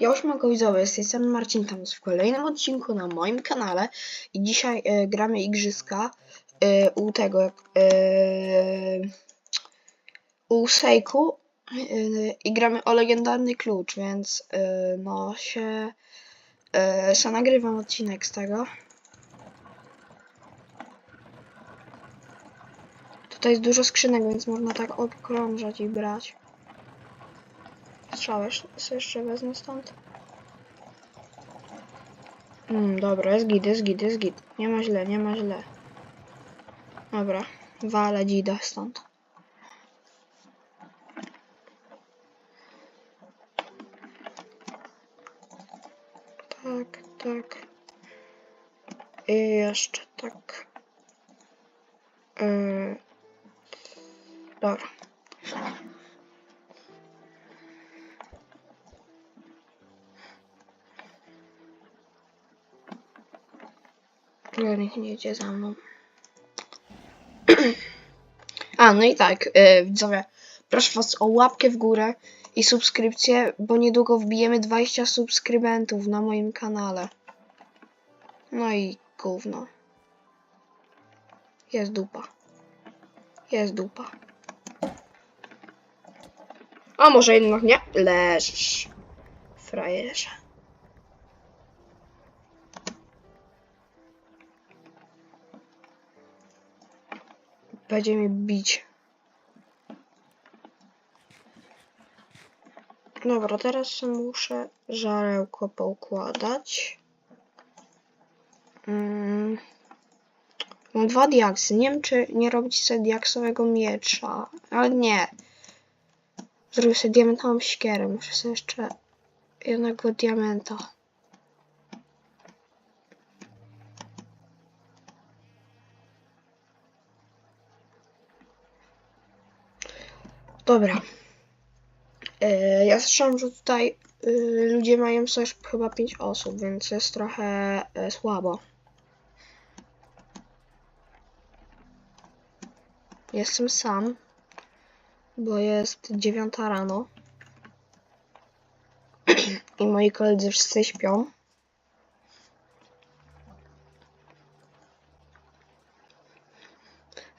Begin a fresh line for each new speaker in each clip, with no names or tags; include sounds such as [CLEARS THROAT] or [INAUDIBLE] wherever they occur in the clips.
Ja już mogę widzowie, strony Marcin tam w kolejnym odcinku na moim kanale i dzisiaj e, gramy igrzyska e, u tego e, u Sejku e, i gramy o legendarny klucz, więc e, no się e, nagrywam odcinek z tego. Tutaj jest dużo skrzynek, więc można tak okrążać i brać. Strzałę jeszcze wezmę stąd. Mm, dobra, jest git, jest git, jest git. Nie ma źle, nie ma źle. Dobra, walę dzida stąd. Tak, tak. I jeszcze tak. Yy. Dobra. Niech nie jedzie za mną. [CLEARS THROAT] A, no i tak, yy, widzowie, proszę was o łapkę w górę i subskrypcję, bo niedługo wbijemy 20 subskrybentów na moim kanale. No i gówno. Jest dupa. Jest dupa. A może jednak nie? Leżysz. Frajerze. Będzie mnie bić. Dobra, teraz muszę żarełko poukładać. Mm. Mam dwa diaksy. Nie wiem, czy nie robić sobie diaksowego miecza. Ale nie. Zrobię sobie diamentową siekierę. Muszę sobie jeszcze jednego diamenta. Dobra. E, Ja słyszałam, że tutaj y, ludzie mają coś chyba 5 osób, więc jest trochę e, słabo. Jestem sam, bo jest 9 rano [CLEARS THROAT] i moi koledzy wszyscy śpią.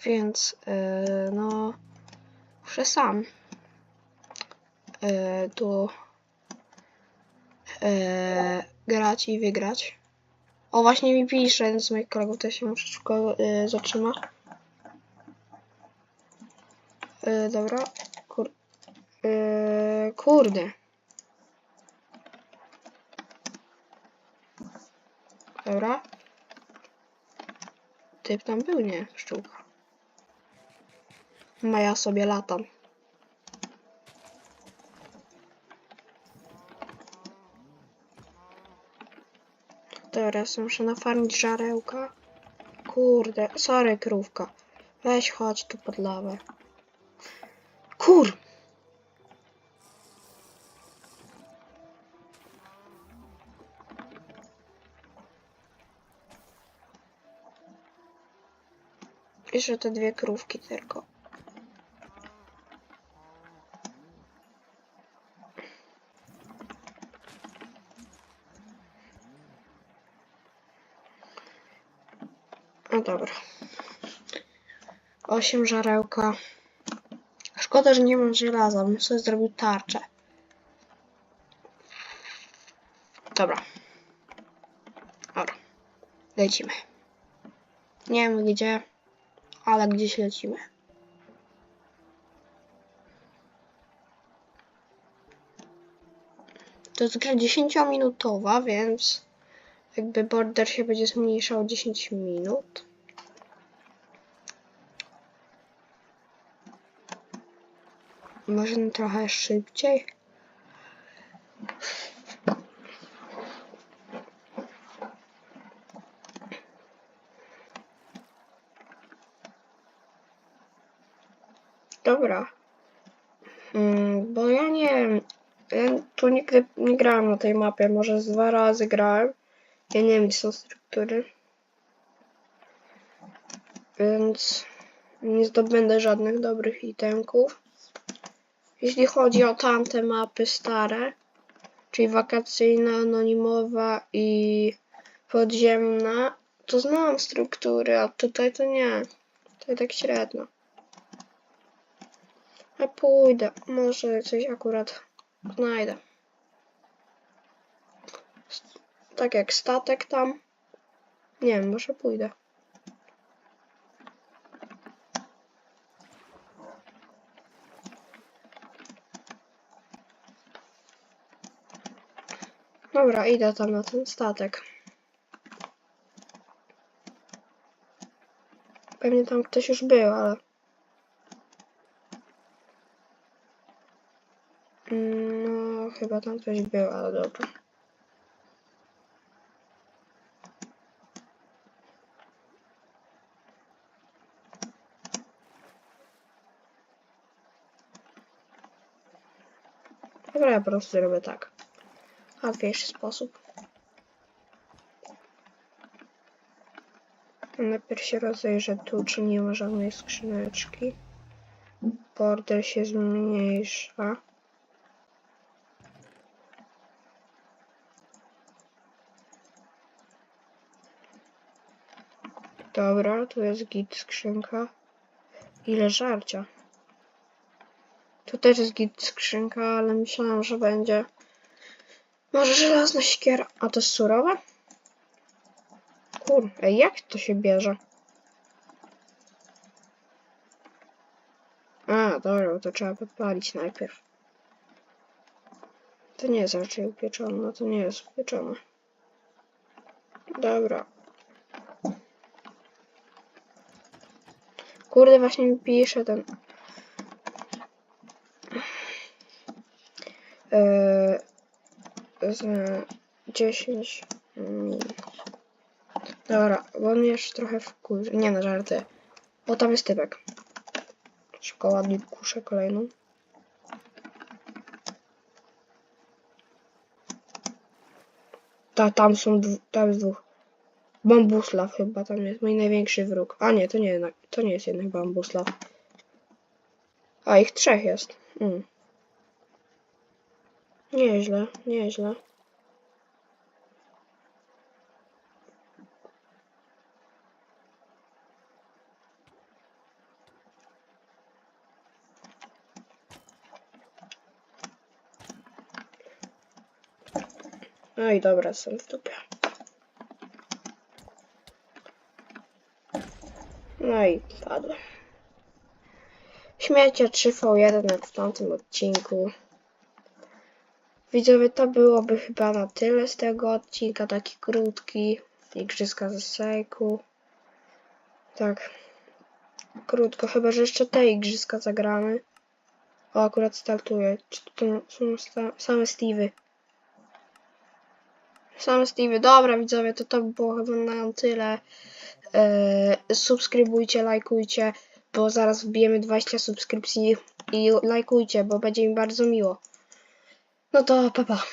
Więc e, no muszę sam e, tu e, grać i wygrać. O, właśnie mi pisze jeden z moich kolegów, to się muszę szybko e. E, dobra. Kur e, kurde. Dobra. Typ tam był, nie? Pszczółka. No ja sobie latam. Teraz muszę nafarmić żarełka. Kurde, sorry krówka. Weź chodź tu pod lawę. Kur! Jeszcze te dwie krówki tylko. No dobra. Osiem żarełka. Szkoda, że nie mam żelaza, bym sobie zrobił tarczę. Dobra. Dobra. Lecimy. Nie wiem gdzie, ale gdzieś lecimy. To jest gra 10-minutowa, więc jakby border się będzie zmniejszał 10 minut. Może trochę szybciej. Dobra. Mm, bo ja nie wiem. Ja tu nigdy nie grałem na tej mapie. Może z dwa razy grałem. Ja nie wiem, gdzie są struktury. Więc nie zdobędę żadnych dobrych itemków. Jeśli chodzi o tamte mapy stare, czyli wakacyjna, anonimowa i podziemna, to znam struktury, a tutaj to nie. Tutaj tak średnio. A pójdę, może coś akurat znajdę. Tak jak statek tam. Nie wiem, może pójdę. Dobra, idę tam na ten statek. Pewnie tam ktoś już był, ale... Mm, No, chyba tam ktoś był, ale dobra. Dobra, ja po prostu zrobię tak. Łatwiejszy sposób. Najpierw się rozejrzę tu, czy nie ma żadnej skrzyneczki. Border się zmniejsza. Dobra, tu jest git skrzynka. Ile żarcia. Tu też jest git skrzynka, ale myślałam, że będzie może żelazna siekiera. A to jest surowe? Kur, ej, jak to się bierze? A, dobra, to trzeba podpalić najpierw. To nie jest raczej upieczone, to nie jest upieczone. Dobra. Kurde, właśnie mi pisze ten... Eee, z 10 minut. Dobra, bo mnie już trochę wkurzy. Nie no, żarty. Bo tam jest typek. Szybko ładnie kuszę kolejną. Ta, tam są, tam jest dwóch. Bambuslaw chyba tam jest, mój największy wróg. A nie, to nie, to nie jest jednak bambuslaw. A, ich trzech jest. Mm. Nieźle, nieźle. No i dobra, są w dupie. No i padłem. Śmiecia 3v1 jak w tamtym odcinku. Widzowie, to byłoby chyba na tyle z tego odcinka, taki krótki. Igrzyska ze Sejku. Tak. Krótko, chyba że jeszcze te igrzyska zagramy. O, akurat startuje. Czy to są same Steve'y? Same Steve'y. Dobra, widzowie, to to by było chyba na tyle. Eee, subskrybujcie, lajkujcie, bo zaraz wbijemy 20 subskrypcji i lajkujcie, bo będzie mi bardzo miło. 那等爸爸。